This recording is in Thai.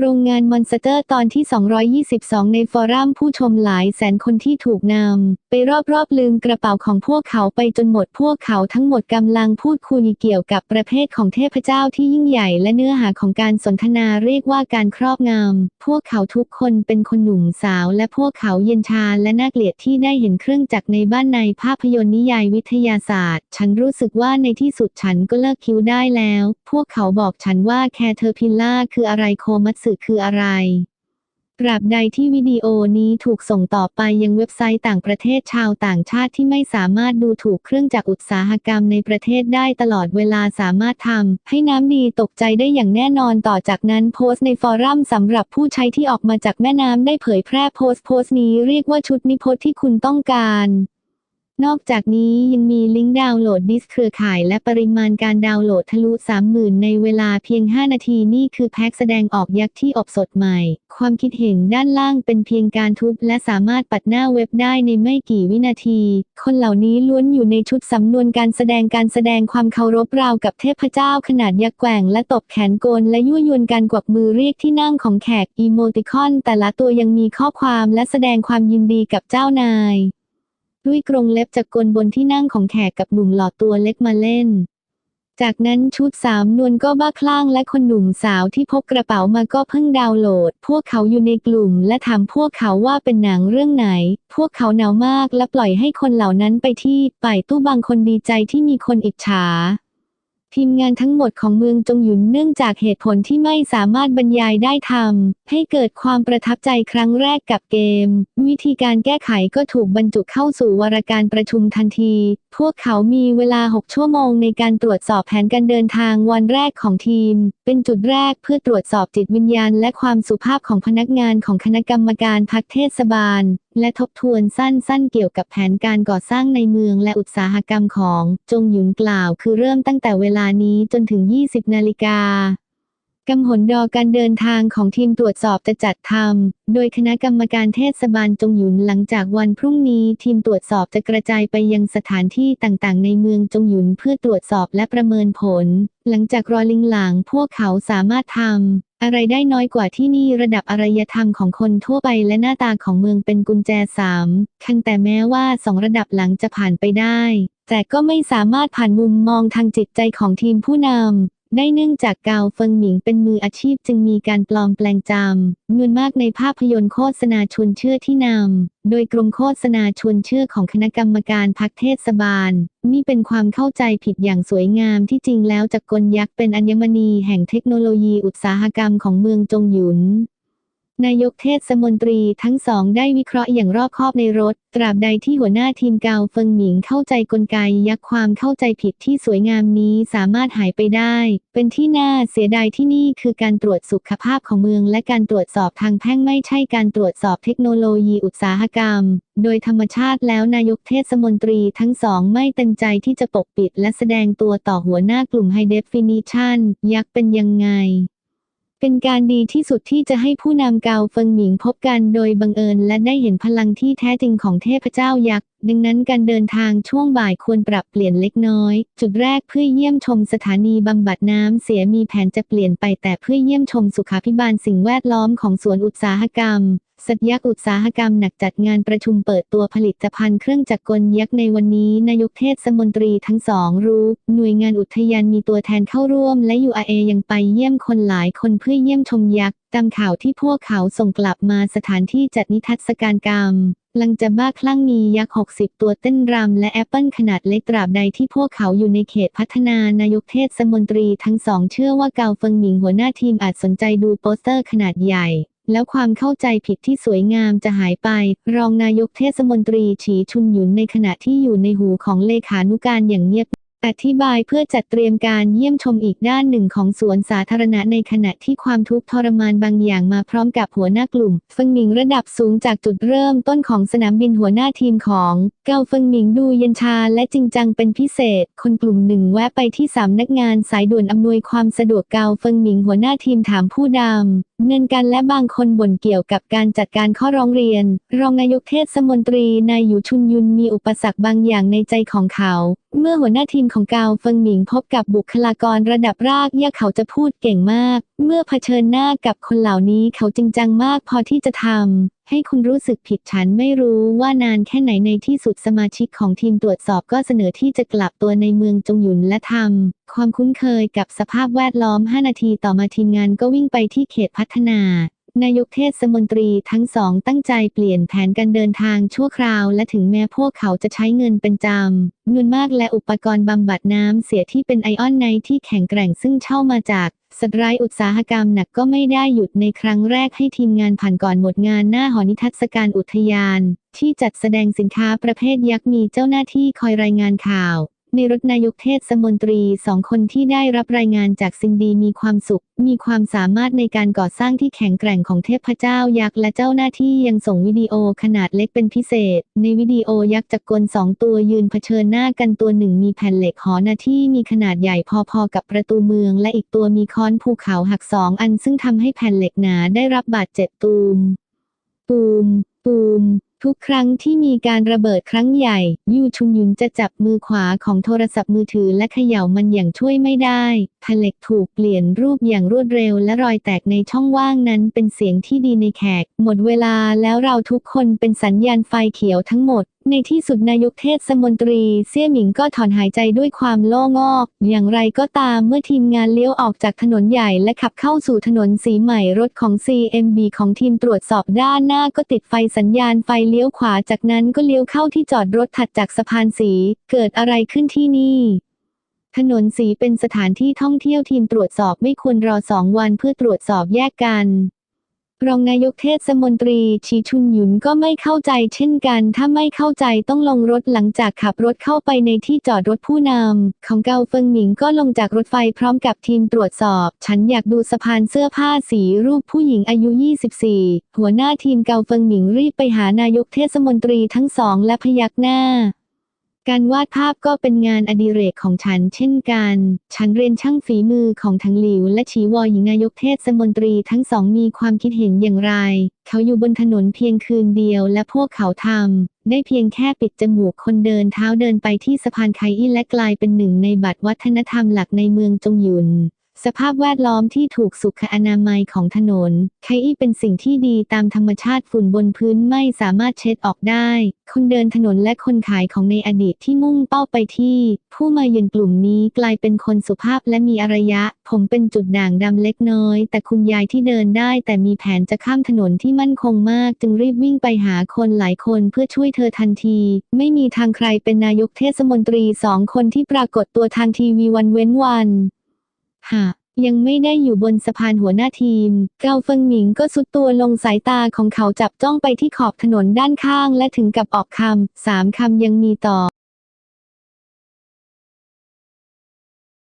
โรงงานมอนสเตอร์ตอนที่ 222 ในฟอรัมผู้ชมหลายแสนคนที่ถูกนำไปรอบๆลืมกระเป๋าของพวกเขาไปจนหมดพวกเขาทั้งหมดกำลังพูดคุยเกี่ยวกับประเภทของเทพเจ้าที่ยิ่งใหญ่และเนื้อหาของการสนทนาเรียกว่าการครอบงำพวกเขาทุกคนเป็นคนหนุ่มสาว และพวกเขาเย็นชาและน่าเกลียดที่ได้เห็นเครื่องจักรในบ้านในภาพยนตร์นิยายวิทยาศาสตร์ ฉันรู้สึกว่าในที่สุดฉันก็เลิกคิ้วได้แล้ว พวกเขาบอกฉันว่าแคเทอร์พิลล่าคืออะไรโคมัตสึคืออะไรตราบใดที่วิดีโอนี้ถูกส่งต่อไปยังเว็บไซต์ต่างประเทศชาวต่างชาติที่ไม่สามารถดูถูกเครื่องจักรอุตสาหกรรมในประเทศได้ตลอดเวลาสามารถทำให้น้ำดีตกใจได้อย่างแน่นอนต่อจากนั้นโพสต์ในฟอรัมสำหรับผู้ใช้ที่ออกมาจากแม่น้ำได้เผยแพร่โพสต์โพสต์นี้เรียกว่าชุดนิพจน์ที่คุณต้องการ นอกจากนี้ยังมีลิงก์ดาวน์โหลดดิสก์เครือข่ายและปริมาณการดาวน์โหลดทะลุ 30,000 ในเวลาเพียง 5 นาทีนี่คือแพ็กแสดงออกยักษ์ที่อบสดใหม่ ความคิดเห็นด้านล่างเป็นเพียงการทุบและสามารถปัดหน้าเว็บได้ในไม่กี่วินาที คนเหล่านี้ล้วนอยู่ในชุดสำนวนการแสดงการแสดงความเคารพราวกับเทพเจ้าขนาดยักษ์แกว่งและตบแขนโกนและยั่วยวนการกวักมือเรียกที่นั่งของแขกอีโมติคอน แต่ละตัวยังมีข้อความและแสดงความยินดีกับเจ้านาย ด้วยกรงเล็บจากกลบนที่นั่งของแขกกับหนุ่มหล่อตัวเล็กมาเล่น จากนั้นชุดสามนวลก็บ้าคลั่งและคนหนุ่มสาวที่พกกระเป๋ามาก็เพิ่งดาวน์โหลด พวกเขาอยู่ในกลุ่ม และถามพวกเขาว่าเป็นหนังเรื่องไหน พวกเขาหนาวมากและปล่อยให้คนเหล่านั้นไปที่ป่ายตู้บางคนดีใจที่มีคนอิจฉา ทีมงานทั้งหมดของเมืองจงหยุนเนื่องจากเหตุผลที่ไม่สามารถบรรยายได้ทำให้เกิดความประทับใจครั้งแรกกับเกม วิธีการแก้ไขก็ถูกบรรจุเข้าสู่วารการประชุมทันที พวกเขามีเวลา 6 ชั่วโมงในการตรวจสอบแผนการเดินทางวันแรกของทีม เป็นจุดแรกเพื่อตรวจสอบจิตวิญญาณ และความสุภาพของพนักงานของคณะกรรมการพักเทศบาล และทบทวนสั้นๆ เกี่ยวกับแผนการก่อสร้างในเมืองและอุตสาหกรรมของจงหยุนกล่าว คือเริ่มตั้งแต่เวลานี้จนถึง 20 นาฬิกากำหนดอการเดินทางของทีมตรวจสอบจะจัดทำ โดยคณะกรรมการเทศบาลจงหยุนหลังจากวันพรุ่งนี้ ทีมตรวจสอบจะกระจายไปยังสถานที่ต่างๆ ในเมืองจงหยุนเพื่อตรวจสอบและประเมินผล หลังจากรอลิงหลังพวกเขาสามารถทำ อะไรได้น้อยกว่าที่นี่ระดับอารยธรรมของคนทั่วไปและหน้าตาของเมืองเป็นกุญแจสามคันแต่แม้ว่าสองระดับหลังจะผ่านไปได้ แต่ก็ไม่สามารถผ่านมุมมองทางจิตใจของทีมผู้นำ ได้เนื่องจากกาวเฟิงหมิงเป็นมืออาชีพจึงมีการปลอมแปลงจำเงินมากในภาพยนตร์โฆษณาชวนเชื่อที่นำ โดยกรมโฆษณาชวนเชื่อของคณะกรรมการพักเทศบาล นี่เป็นความเข้าใจผิดอย่างสวยงามที่จริงแล้วจักรกลยักษ์เป็นอัญมณีแห่งเทคโนโลยีอุตสาหกรรมของเมืองจงหยุน นายกเทศมนตรีทั้งสองได้วิเคราะห์อย่างรอบคอบในรถ ตราบใดที่หัวหน้าทีมกาวเฟิงหมิงเข้าใจกลไกยักษ์ความเข้าใจผิดที่สวยงามนี้สามารถหายไปได้ เป็นที่น่าเสียดายที่นี่คือการตรวจสุขภาพของเมือง และการตรวจสอบทางแพ่งไม่ใช่การตรวจสอบเทคโนโลยีอุตสาหกรรม โดยธรรมชาติแล้วนายกเทศมนตรีทั้งสองไม่เต็มใจที่จะปกปิด และแสดงตัวต่อหัวหน้ากลุ่ม High Definition ยักษ์เป็นยังไง เป็นการดีที่สุดที่จะให้ผู้นำเกาเฟิงหมิงพบกันโดยบังเอิญและได้เห็นพลังที่แท้จริงของเทพเจ้ายักษ์ ดังนั้นการเดินทางช่วงบ่ายควรปรับเปลี่ยนเล็กน้อย จุดแรกเพื่อเยี่ยมชมสถานีบำบัดน้ำเสียมีแผนจะเปลี่ยนไปแต่เพื่อเยี่ยมชมสุขาภิบาลสิ่งแวดล้อมของสวนอุตสาหกรรม สัตยักษ์อุตสาหกรรมหนักจัดงานประชุมเปิดตัวผลิตภัณฑ์เครื่องจักรกลยักษ์ในวันนี้ นายกเทศมนตรีทั้งสองรู้ หน่วยงานอุทยานมีตัวแทนเข้าร่วม และ URA ยังไปเยี่ยมคนหลายคนเพื่อเยี่ยมชมยักษ์ตามข่าวที่พวกเขาส่งกลับมาสถานที่จัดนิทรรศการกรรมลังจะบ้าคลั่งมียักษ์ 60 ตัวเต้นรำและแอปเปิลขนาดเล็กตราบใดที่พวกเขาอยู่ในเขตพัฒนานายกเทศมนตรีทั้งสองเชื่อว่าเกาเฟิงหมิงหัวหน้าทีมอาจสนใจดูโปสเตอร์ขนาดใหญ่ แล้วความเข้าใจผิดที่สวยงามจะหายไป รองนายกเทศมนตรีฉีชุนหยุนในขณะที่อยู่ในหูของเลขานุการอย่างเงียบอธิบายเพื่อจัดเตรียมการเยี่ยมชมอีกด้านหนึ่งของสวนสาธารณะในขณะที่ความทุกข์ทรมานบางอย่างมาพร้อมกับหัวหน้ากลุ่ม เฟิงหมิงระดับสูงจากจุดเริ่มต้นของสนามบินหัวหน้าทีมของ เกาเฟิงหมิงดูเย็นชาและจริงจังเป็นพิเศษ คนกลุ่มหนึ่งแวะไปที่สำนักงานสายด่วนอำนวยความสะดวกเกาเฟิงหมิงหัวหน้าทีมถามผู้ดำเงินกันและบางคนบ่นเกี่ยวกับการจัดการข้อร้องเรียน รองนายกเทศมนตรีนายหยูชุนยุนมีอุปสรรคบางอย่างในใจของเขา เมื่อหัวหน้าทีมของเกาเฟิงหมิงพบกับบุคลากรระดับรากหญ้าเขาจะพูดเก่งมาก เมื่อเผชิญหน้ากับคนเหล่านี้เขาจริงจังมากพอที่จะทำ ให้คุณรู้สึกผิดฉันไม่รู้ว่านานแค่ไหนในที่สุดสมาชิกของทีมตรวจสอบก็เสนอที่จะกลับตัวในเมืองจงหยุนและทำความคุ้นเคยกับสภาพแวดล้อม 5 นาทีต่อมาทีมงานก็วิ่งไปที่เขตพัฒนานายกเทศมนตรีทั้งสองตั้งใจเปลี่ยนแผนการเดินทางชั่วคราว และถึงแม้พวกเขาจะใช้เงินเป็นจำเงินมากและอุปกรณ์บำบัดน้ำเสียที่เป็นไอออนไนท์ที่แข็งแกร่งซึ่งเช่ามาจาก สตรายอุตสาหกรรมหนักก็ไม่ได้หยุดในครั้งแรกให้ทีมงานผ่านก่อนหมดงานหน้าหอนิทรรศการอุทยาน ที่จัดแสดงสินค้าประเภทยักษ์มีเจ้าหน้าที่คอยรายงานข่าว ในรถนายกเทศมนตรีสองคนที่ได้รับรายงานจากซินดีมีความสุข มีความสามารถในการก่อสร้างที่แข็งแกร่งของเทพเจ้ายักษ์และเจ้าหน้าที่ยังส่งวิดีโอขนาดเล็กเป็นพิเศษ ในวิดีโอยักษ์จักรกลสองตัวยืนเผชิญหน้ากันตัวหนึ่งมีแผ่นเหล็กหอนาที่มีขนาดใหญ่พอๆกับประตูเมือง และอีกตัวมีค้อนภูเขาหักสองอันซึ่งทำให้แผ่นเหล็กหนาได้รับบาดเจ็บตูมปูมปูม ทุกครั้งที่มีการระเบิดครั้งใหญ่ ยูชุนยุนจะจับมือขวาของโทรศัพท์มือถือและเขย่ามันอย่างช่วยไม่ได้แผ่นเล็กถูกเปลี่ยนรูปอย่างรวดเร็วและรอยแตกในช่องว่างนั้นเป็นเสียงที่ดีในแขก หมดเวลาแล้วเราทุกคนเป็นสัญญาณไฟเขียวทั้งหมด ในที่สุดนายกเทศมนตรีเซี่ยหมิงก็ถอนหายใจด้วยความโล่งอก อย่างไรก็ตามเมื่อทีมงานเลี้ยวออกจากถนนใหญ่และขับเข้าสู่ถนนสีใหม่รถของ CMB ของทีมตรวจสอบด้านหน้าก็ติดไฟสัญญาณไฟเลี้ยวขวาจากนั้นก็เลี้ยวเข้าที่จอดรถถัดจากสะพานสี เกิดอะไรขึ้นที่นี่ถนนสีเป็นสถานที่ท่องเที่ยวทีมตรวจสอบไม่ควรรอสองวันเพื่อตรวจสอบแยกกัน รองนายกเทศมนตรีชีชุนหยุนก็ไม่เข้าใจเช่นกัน ถ้าไม่เข้าใจต้องลงรถหลังจากขับรถเข้าไปในที่จอดรถผู้นำของเกาเฟิงหมิงก็ลงจากรถไฟพร้อมกับทีมตรวจสอบ ฉันอยากดูสะพานเสื้อผ้าสีรูปผู้หญิงอายุ 24 หัวหน้าทีมเกาเฟิงหมิงรีบไปหานายกเทศมนตรีทั้งสองและพยักหน้า การวาดภาพก็เป็นงานอดิเรกของฉันเช่นกัน ฉันเรียนช่างฝีมือของทั้งหลิว และฉีวอหญิงนายกเทศมนตรีทั้งสองมีความคิดเห็นอย่างไร เขาอยู่บนถนนเพียงคืนเดียวและพวกเขาทำได้เพียงแค่ปิดจมูกคนเดินเท้าเดินไปที่สะพานไคอี้และกลายเป็นหนึ่งในบัตรวัฒนธรรมหลักในเมืองจงหยุน สภาพแวดล้อมที่ถูกสุขอนามัยของถนนไคอี้เป็นสิ่งที่ดีตามธรรมชาติฝุ่นบนพื้นไม่สามารถเช็ดออกได้ คนเดินถนนและคนขายของในอดีตที่มุ่งเป้าไปที่ ผู้มาเยือนกลุ่มนี้กลายเป็นคนสุภาพและมีอารยะ ผมเป็นจุดด่างดำเล็กน้อย แต่คุณยายที่เดินได้แต่มีแผนจะข้ามถนนที่มั่นคงมาก จึงรีบวิ่งไปหาคนหลายคนเพื่อช่วยเธอทันที ไม่มีทางใครเป็นนายกเทศมนตรีสองคนที่ปรากฏตัวทางทีวีวันเว้นวัน หะยังไม่ได้อยู่บนสะพานหัวหน้าทีม เกาเฟิงหมิงก็สุดตัวลงสายตาของเขาจับจ้องไปที่ขอบถนนด้านข้างและถึงกับออกคำสามคำยังมีต่อ